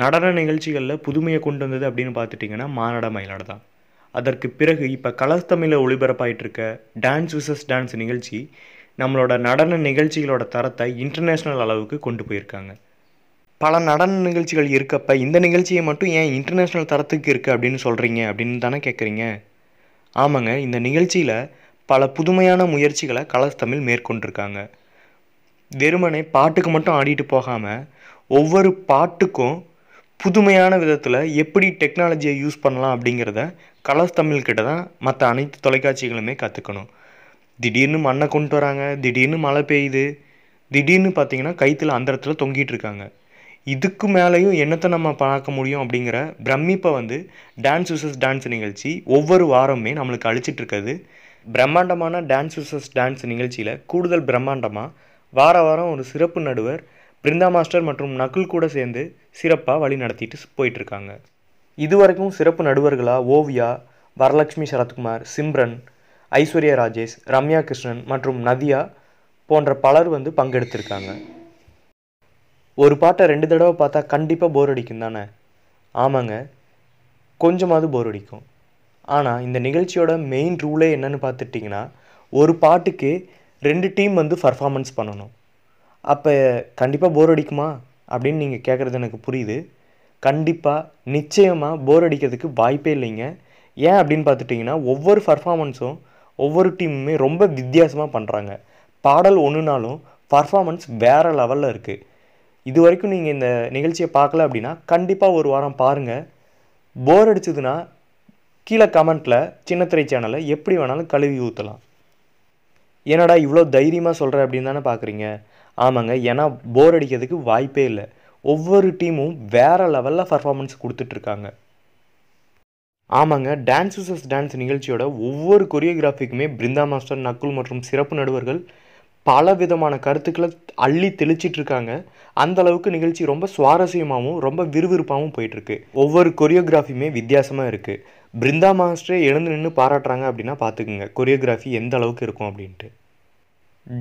நடன நிகழ்ச்சிகளில் புதுமையை கொண்டு வந்தது அப்படின்னு பார்த்துட்டிங்கன்னா மானட மயிலாட தான். அதற்கு பிறகு இப்போ கலர்ஸ் தமிழில் ஒளிபரப்பாயிட்டு இருக்க டான்ஸ் விசஸ் டான்ஸ் நிகழ்ச்சி நம்மளோட நடன நிகழ்ச்சிகளோட தரத்தை இன்டர்நேஷ்னல் அளவுக்கு கொண்டு போயிருக்காங்க. பல நடன நிகழ்ச்சிகள் இருக்கப்ப இந்த நிகழ்ச்சியை மட்டும் ஏன் இன்டர்நேஷ்னல் தரத்துக்கு இருக்குது அப்படின்னு சொல்கிறீங்க அப்படின்னு தானே கேட்குறீங்க ஆமாங்க இந்த நிகழ்ச்சியில் பல புதுமையான முயற்சிகளை கலர்ஸ் தமிழ் மேற்கொண்டிருக்காங்க. வெறுமனே பாட்டுக்கு மட்டும் ஆடிட்டு போகாமல் ஒவ்வொரு பாட்டுக்கும் புதுமையான விதத்தில் எப்படி டெக்னாலஜியை யூஸ் பண்ணலாம் அப்படிங்கிறத கலர்ஸ் தமிழ்கிட்ட தான் மற்ற அனைத்து தொலைக்காட்சிகளுமே கற்றுக்கணும் திடீர்னு மண்ணை கொண்டு வராங்க திடீர்னு மழை பெய்யுது திடீர்னு பார்த்தீங்கன்னா கைத்தில் அந்த இடத்துல தொங்கிட்டு இருக்காங்க. இதுக்கு மேலேயும் என்னத்தை நம்ம பார்க்க முடியும் அப்படிங்கிற பிரமிப்பை வந்து டான்ஸ் விசஸ் டான்ஸ் நிகழ்ச்சி ஒவ்வொரு வாரமுமே நம்மளுக்கு அழிச்சிட்டு இருக்குது. பிரம்மாண்டமான டான்ஸ் விசஸ் டான்ஸ் நிகழ்ச்சியில் கூடுதல் பிரம்மாண்டமாக வார வாரம் ஒரு சிறப்பு நடுவர் பிருந்தா மாஸ்டர் மற்றும் நகுல் கூட சேர்ந்து சிறப்பாக வழி நடத்திட்டு போயிட்டுருக்காங்க. இதுவரைக்கும் சிறப்பு நடுவர்களாக ஓவியா வரலட்சுமி சரத்குமார் சிம்ரன் ஐஸ்வர்யா ராஜேஷ் ரம்யா கிருஷ்ணன் மற்றும் நதியா போன்ற பலர் வந்து பங்கெடுத்திருக்காங்க. ஒரு பாட்டை ரெண்டு தடவை பார்த்தா கண்டிப்பாக போர் அடிக்கும் தானே? ஆமாங்க. கொஞ்சமாவது போர் அடிக்கும். ஆனால் இந்த நிகழ்ச்சியோட மெயின் ரூலே என்னன்னு பார்த்துட்டிங்கன்னா ஒரு பாட்டுக்கு ரெண்டு டீம் வந்து பர்ஃபார்மன்ஸ் பண்ணணும். அப்போ கண்டிப்பாக போர் அடிக்குமா? அப்படின்னு நீங்கள் கேட்குறது எனக்கு புரியுது. கண்டிப்பாக நிச்சயமாக போர் அடிக்கிறதுக்கு வாய்ப்பே இல்லைங்க. ஏன் அப்படின்னு பார்த்துட்டிங்கன்னா ஒவ்வொரு பர்ஃபாமன்ஸும் ஒவ்வொரு டீமுமே ரொம்ப வித்தியாசமாக பண்ணுறாங்க பாடல் ஒன்றுனாலும் பர்ஃபாமன்ஸ் வேறு லெவலில் இருக்குது இது வரைக்கும் நீங்கள் இந்த நிகழ்ச்சியை பார்க்கல அப்படின்னா கண்டிப்பாக ஒரு வாரம் பாருங்கள் போர் அடிச்சதுன்னா கீழே கமெண்ட்டில் சின்னத்திரை சேனலை எப்படி வேணாலும் கழுவி ஊற்றலாம் என்னடா இவ்வளோ தைரியமாக சொல்கிற அப்படின்னு தானே பார்க்குறீங்க ஆமாங்க. ஏன்னா போர் அடிக்கிறதுக்கு வாய்ப்பே இல்லை. ஒவ்வொரு டீமும் வேறு லெவலில் பர்ஃபார்மன்ஸ் கொடுத்துட்ருக்காங்க. ஆமாங்க. டான்ஸ் விசஸ் டான்ஸ் நிகழ்ச்சியோட ஒவ்வொரு கொரியோகிராஃபிக்குமே பிருந்தா மாஸ்டர் நக்குல் மற்றும் சிறப்பு நடுவர்கள் பல விதமான கருத்துக்களை அள்ளி தெளிச்சிட்டு இருக்காங்க அந்த அளவுக்கு நிகழ்ச்சி ரொம்ப சுவாரஸ்யமாகவும் ரொம்ப விறுவிறுப்பாகவும் போயிட்டுருக்கு ஒவ்வொரு கொரியோகிராஃபியுமே வித்தியாசமாக இருக்குது பிருந்தா மாஸ்டரே எழுந்து நின்று பாராட்டுறாங்க அப்படின்னா பார்த்துக்குங்க கொரியோகிராஃபி எந்த அளவுக்கு இருக்கும் அப்படின்ட்டு.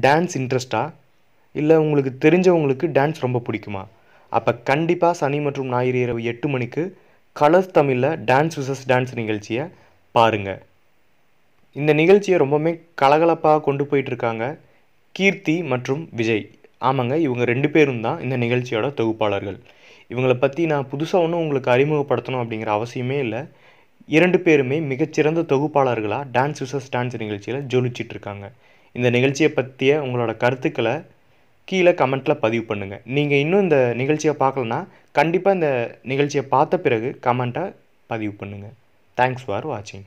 டான்ஸ் இன்ட்ரெஸ்ட்டாக இல்லை உங்களுக்கு தெரிஞ்சவங்களுக்கு டான்ஸ் ரொம்ப பிடிக்குமா? அப்போ கண்டிப்பாக சனி மற்றும் ஞாயிறு இரவு எட்டு மணிக்கு கலர்ஸ் தமிழில் டான்ஸ் விசஸ் டான்ஸ் நிகழ்ச்சியை பாருங்கள் இந்த நிகழ்ச்சியை ரொம்பவுமே கலகலப்பாக கொண்டு போயிட்டுருக்காங்க கீர்த்தி மற்றும் விஜய். ஆமாங்க இவங்க ரெண்டு பேரும் தான் இந்த நிகழ்ச்சியோட தொகுப்பாளர்கள். இவங்களை பற்றி நான் புதுசாக ஒன்றும் உங்களுக்கு அறிமுகப்படுத்தணும் அப்படிங்கிற அவசியமே இல்லை. இரண்டு பேருமே மிகச்சிறந்த தொகுப்பாளர்களாக டான்ஸ் விசஸ் டான்ஸ் நிகழ்ச்சியில் ஜொலிச்சிட்ருக்காங்க இந்த நிகழ்ச்சியை பற்றிய உங்களோட கருத்துக்களை கீழே கமெண்ட்டில் பதிவு பண்ணுங்கள் நீங்கள் இன்னும் இந்த நிகழ்ச்சியை பார்க்கலன்னா கண்டிப்பாக இந்த நிகழ்ச்சியை பார்த்த பிறகு கமெண்ட்டை பதிவு பண்ணுங்கள் தேங்க்ஸ் ஃபார் வாட்சிங்